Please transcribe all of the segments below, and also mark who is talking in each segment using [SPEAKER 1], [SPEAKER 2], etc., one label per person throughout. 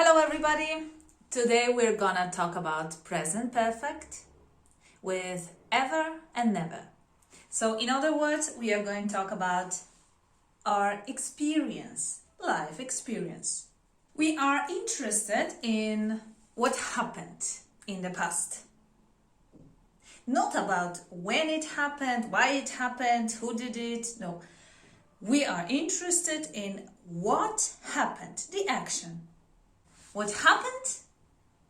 [SPEAKER 1] Hello, everybody. Today we're gonna talk about present perfect with ever and never. So, in other words, we are going to talk about our experience, life experience. We are interested in what happened in the past. Not about when it happened, why it happened, who did it. No. We are interested in what happened, the action. What happened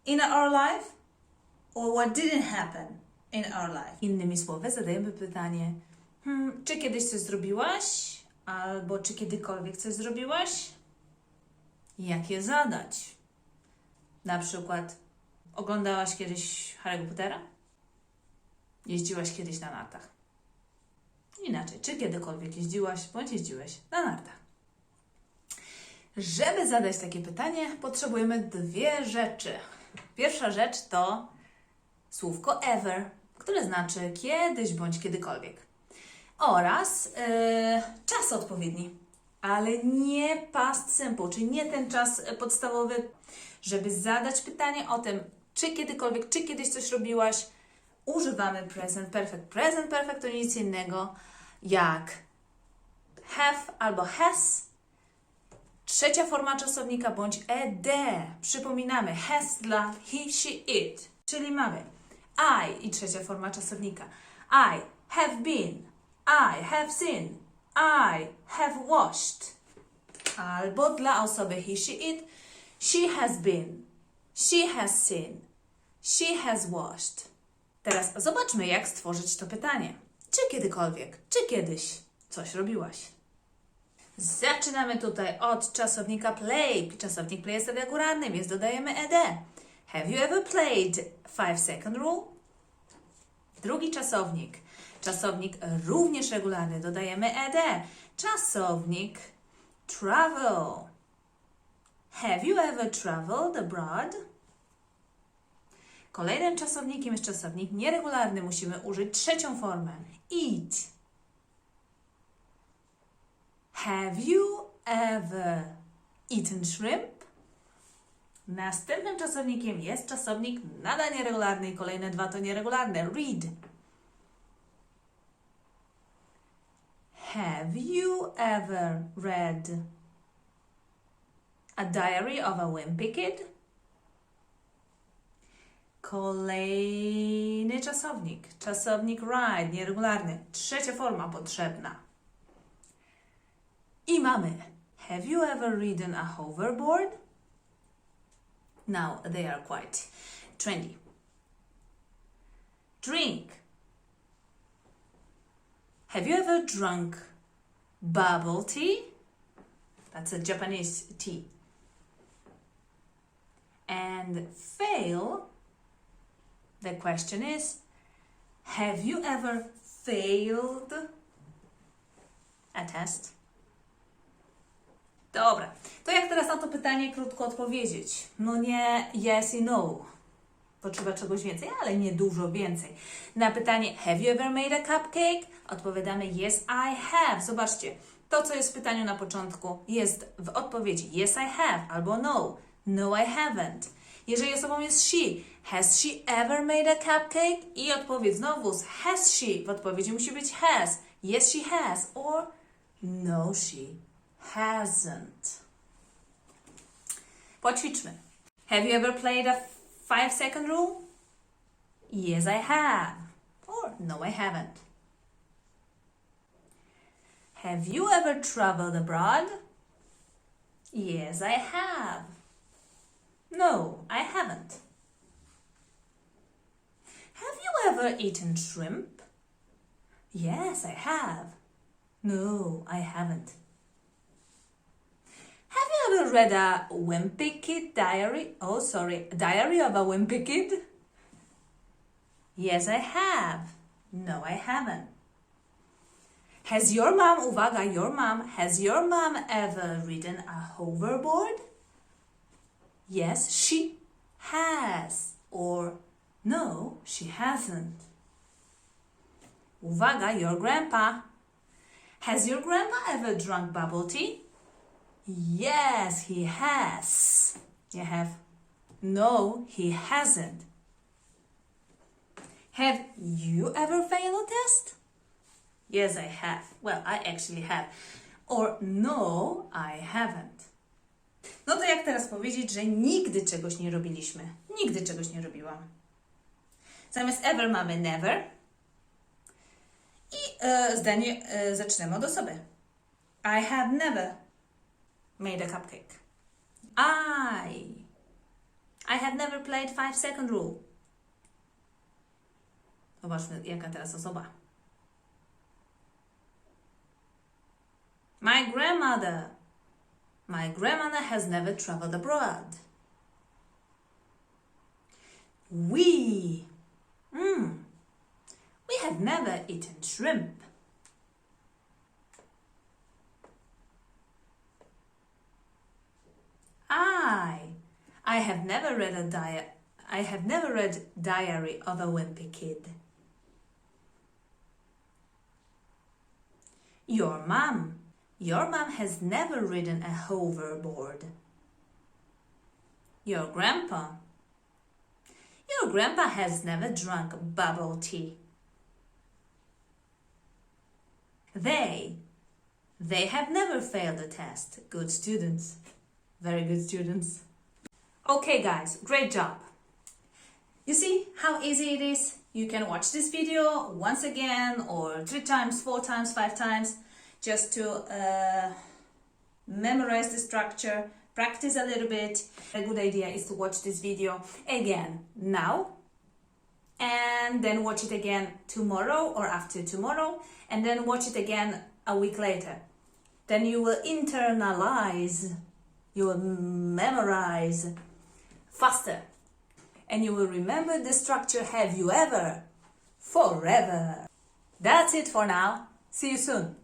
[SPEAKER 1] in our life or what didn't happen in our life. Innymi słowy, zadajemy pytanie, hmm, czy kiedyś coś zrobiłaś? Albo czy kiedykolwiek coś zrobiłaś? Jak je zadać? Na przykład, oglądałaś kiedyś Harry Pottera? Jeździłaś kiedyś na nartach? Inaczej, czy kiedykolwiek jeździłaś bądź jeździłeś na nartach? Żeby zadać takie pytanie, potrzebujemy dwie rzeczy. Pierwsza rzecz to słówko ever, które znaczy kiedyś bądź kiedykolwiek. Oraz yy, czas odpowiedni, ale nie past simple, czyli nie ten czas podstawowy, żeby zadać pytanie o tym, czy kiedykolwiek, czy kiedyś coś robiłaś, używamy present perfect. Present perfect to nic innego jak have albo has, trzecia forma czasownika bądź ed. Przypominamy, has dla he, she, it, czyli mamy I i trzecia forma czasownika. I have been, I have seen, I have washed. Albo dla osoby he, she, it, she has been, she has seen, she has washed. Teraz zobaczmy, jak stworzyć to pytanie. Czy kiedykolwiek, czy kiedyś coś robiłaś? Zaczynamy tutaj od czasownika play. Czasownik play jest regularny, więc dodajemy ed. Have you ever played five second rule? Drugi czasownik. Czasownik również regularny, dodajemy ed. Czasownik travel. Have you ever traveled abroad? Kolejnym czasownikiem jest czasownik nieregularny. Musimy użyć trzecią formę. Eat. Have you ever eaten shrimp? Następnym czasownikiem jest czasownik nadal nieregularny i kolejne dwa to nieregularne. Read. Have you ever read a diary of a wimpy kid? Kolejny czasownik. Czasownik ride, nieregularny. Trzecia forma potrzebna. I mamy. Have you ever ridden a hoverboard? Now they are quite trendy. Drink. Have you ever drunk bubble tea? That's a Japanese tea. And fail. The question is Have you ever failed a test? Dobra, to jak teraz na to pytanie krótko odpowiedzieć? No nie yes i no. Potrzeba czegoś więcej, ale nie dużo więcej. Na pytanie Have you ever made a cupcake? Odpowiadamy Yes, I have. Zobaczcie, to co jest w pytaniu na początku jest w odpowiedzi Yes, I have albo No. No, I haven't. Jeżeli osobą jest she, has she ever made a cupcake? I odpowiedź znowu z has she. W odpowiedzi musi być has. Yes, she has. Or no, she hasn't. Poćwiczmy. Have you ever played a five second rule? Yes, I have. Or no, I haven't. Have you ever traveled abroad? Yes, I have. No, I haven't. Have you ever eaten shrimp? Yes, I have. No, I haven't. Read a Wimpy Kid diary? Oh, sorry, Diary of a Wimpy Kid? Yes, I have. No, I haven't. Has your mom, uwaga, your mom, has your mom ever ridden a hoverboard? Yes, she has. Or no, she hasn't. Uwaga, your grandpa. Has your grandpa ever drunk bubble tea? Yes, he has. You have. No, he hasn't. Have you ever failed a test? Yes, I have. Well, I actually have. Or no, I haven't. No to jak teraz powiedzieć, że nigdy czegoś nie robiliśmy? Nigdy czegoś nie robiłam. Zamiast ever mamy never. I e, zdanie e, zaczynamy od osoby. I have never made a cupcake. I. I have never played five second rule. Zobaczmy, jaka teraz osoba. My grandmother. My grandmother has never traveled abroad. We. Mm. We have never eaten shrimp. I. I have never read a di- I have never read Diary of a Wimpy Kid. Your mom. Your mom has never ridden a hoverboard. Your grandpa. Your grandpa has never drunk bubble tea. They. They have never failed a test. Good students. Very good students. Okay, guys, great job. You see how easy it is? You can watch this video once again, or three times, four times, five times, just to uh, memorize the structure, practice a little bit. A good idea is to watch this video again now, and then watch it again tomorrow or after tomorrow, and then watch it again a week later. Then you will internalize, you will memorize faster. And you will remember the structure have you ever forever. That's it for now. See you soon.